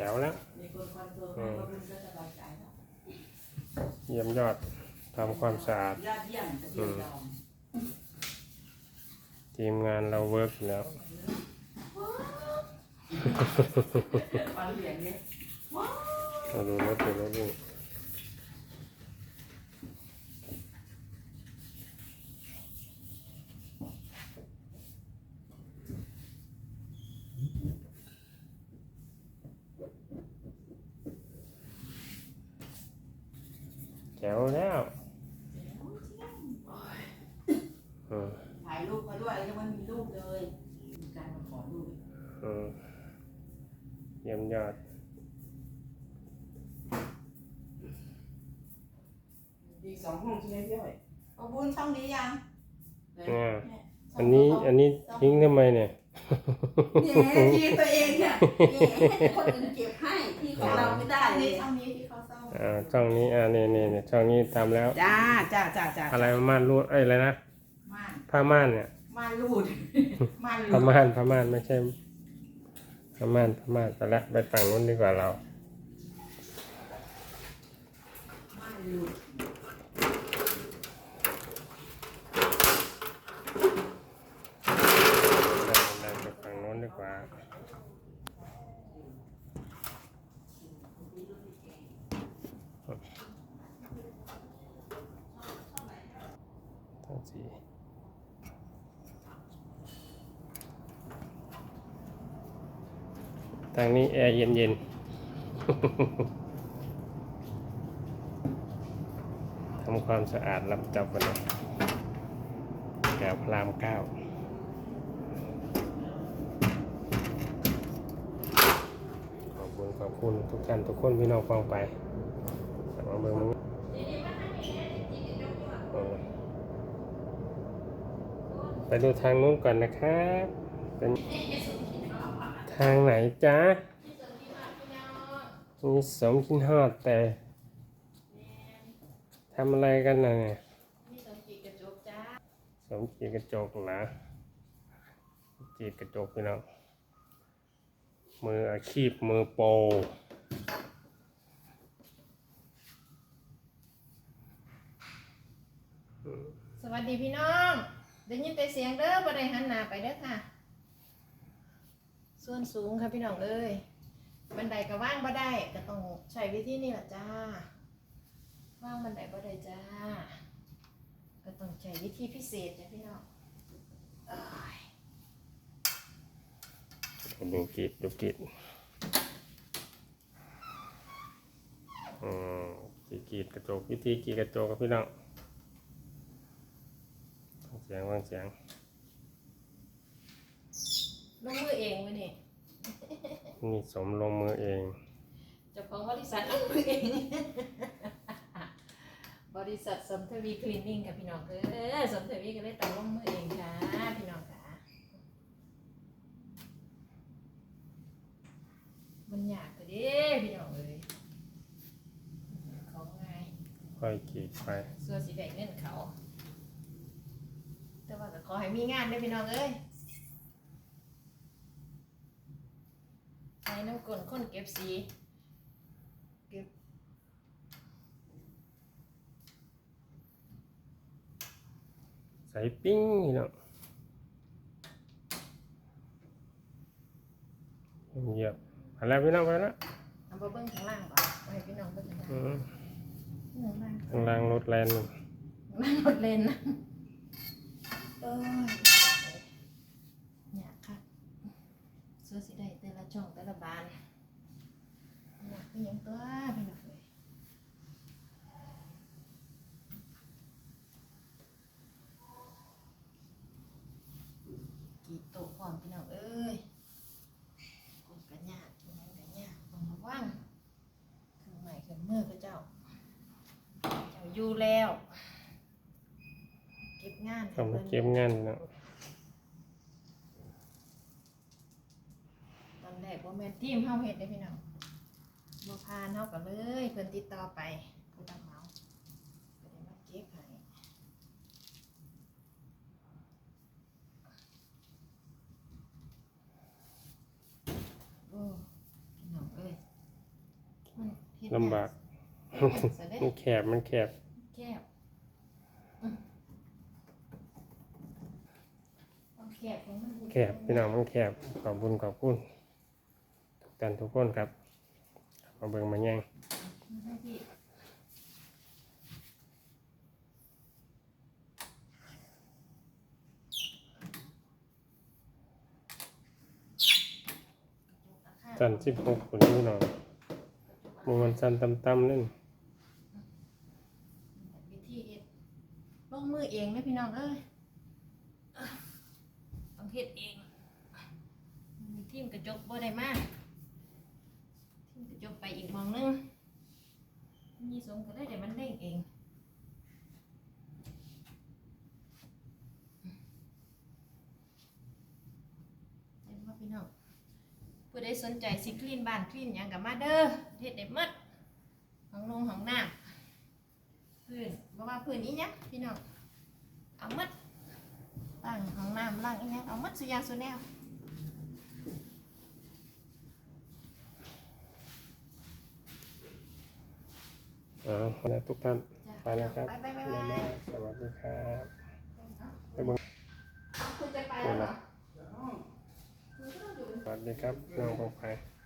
จ๋วแล้วมีคนคอนโทรลให้ก็บุญก็สบายใจแล้วเยี่ยมยอดทำความสะอาดยอดเยี่ยมกระเทียมดองทีมงานเราเวิร์กแล้วฟังเสียงนี้เราดูรถดูรถดู แจ๋วแล้วอืมถ่ายรูปมาด้วยยังไม่มีรูปเลยมีการมาขอรูปอืมเยี่ยมยอดอีกสองห้องใช่ไหมพี่อ้อยเอาบุญช่องนี้ยังอ่าเนี่ยอันนี้อันนี้ทิ้งทำไมเนี่ย เนี่ยที่ตัวเองเนี่ยเนี่ยคนอื่นเก็บให้ที่ของเราไม่ได้ช่องเลนี้ยช่องนี้ที่เขาเศร้า อ่าช่องนี้อ่านี่นี่นี่ช่องนี้ทำแล้ว จ้าจ้าจ้าจ้าอะไรม่านรูดเอ้ยอะไรนะม่านผ้าม่านเนี่ยมาลูดมาลูผ้าดม่านผ้าม่านไม่ใช่ผ้าม่านผ้าม่านไปละไปฝั่งนู้นดีกว่าเรามาลูด เดินไปฝั่งนู้นดีกว่า ทั้งสี่ทางนี้แอร์เย็นๆทำความสะอาดรับจับกันเลยแถวพรามเก้าขอบคุณ ขอบคุณทุกท่านทุกคนพี่น้องฟังไปแต่มาเบิ่งมึงเออ ไปดูทางนู้นก่อนนะครับเป็นทางไหนจ๊ะนี่สมกินฮอดแต่ทำอะไรกันน่ะเนี่ยนี่สมจิตกระจกจ้าสมจีกระจกเหรอจีกระจกพี่น้องมืออาชีพมือโปรสวัสดีพี่น้อง ได้ยินแต่เสียงเด้อบ่ได้หันหน้าไปเด้อค่ะ ส่วนสูงค่ะพี่น้องเอ้ยบันไดก็ว่างบ่ได้ก็ต้องใช้วิธีนี้ล่ะจ้า ว่างบันไดบ่ได้จ้า ก็ต้องใช้วิธีพิเศษจ้ะพี่น้องเอ้ยดูกรีดดูกรีดอืมกีดกระจกวิธีกีดกระจกกับพี่น้อง สียงฟังเสียงลงมือเองวะนี่นี่สมลงมือเอง เจ้าของบริษัทลงมือเอง บริษัทสมทวีคลีนนิ่งค่ะพี่น้องเออสมทวีก็เลยต้องลงมือเองค่ะพี่น้องค่ะ มันยากก็เด้พี่น้องเลยของง่ายค่อยกรีดไป ส่วนสีแดงเงินเขาแต่ว่าก็ข อให้มีงานด้วยพี่น้องเอ้ยใช้น้ำกลนคนเก็บสีเก็บใส่ปิ้งพี่น้องเยียบไปแล้วพี่น้องไปแล้วเอาไปเบิ้งข้างล่างก่อนไว้ให้พี่น้องเบิ้งข้างล่างอืมข้างล่างข้างล่างรถแลนด์นั่งรถเลนนะ เอ้ยเนี่ยค่ะสื้อสีได้แต่ละช่องแต่ละบานอยากเป็นยังตัวพี่น้องเลยกี่โต๊ะพร้อมพี่น้องเอ้ยกดกันยากกินหยังกันยากต้องระวังคือใหม่คืองมือพระเจ้า เจ้าอยู่แล้ว งานให้ต้องมาพิ่นเก็บงานพี่น้องตอนแรกว่าแม่นทีมเฮาเฮ็ดได้พี่น้องบ่พานเฮาก็เลยเพิ่นติดต่อไปผู้รับเหมาก็ได้มาเก็บให้โอ้พี่น้องเอ้ยลำบากจะได้ มันแคบมันแคบ แคบอืมความ แคบของมันแคบพี่น้องมันแคบขอบคุณขอบคุณทุกท่านทุกคนครับมาเบิ่งมาแย่งให้พี่อาคารสั้นสิบหกคนพี่น้องมือมันสันต่ำๆนั่นวิธีเฮ็ดลงมือเองนะพี่น้องเอ้ย เฮ็ดเองมีทีมกระจกบ่ได้มากทีมกระจกไปอีกมองหนึงมีสมก็ได้แต่มันเด้งเองเห็นว่าพี่น้องผู้ใดสนใจสิคลีนบ้านคลีนหยังกับมาเด้อเฮ็ดได้หมดของนงของน้ำพื้นเพราะว่าพื้นอีเนี้ยพี่น้องเอาหมด ล้างห้องน้ำล้างอีเนี้ยเอาหมัดสุอยางสุแนวอ๋อแล้วทุกท่านจ้ะไปแล้วครับไปไปไปบ๊ายไปบายสวัสดีครับคุณจะไปแล้วเหรอ สวัสดีครับน้องปองไปเ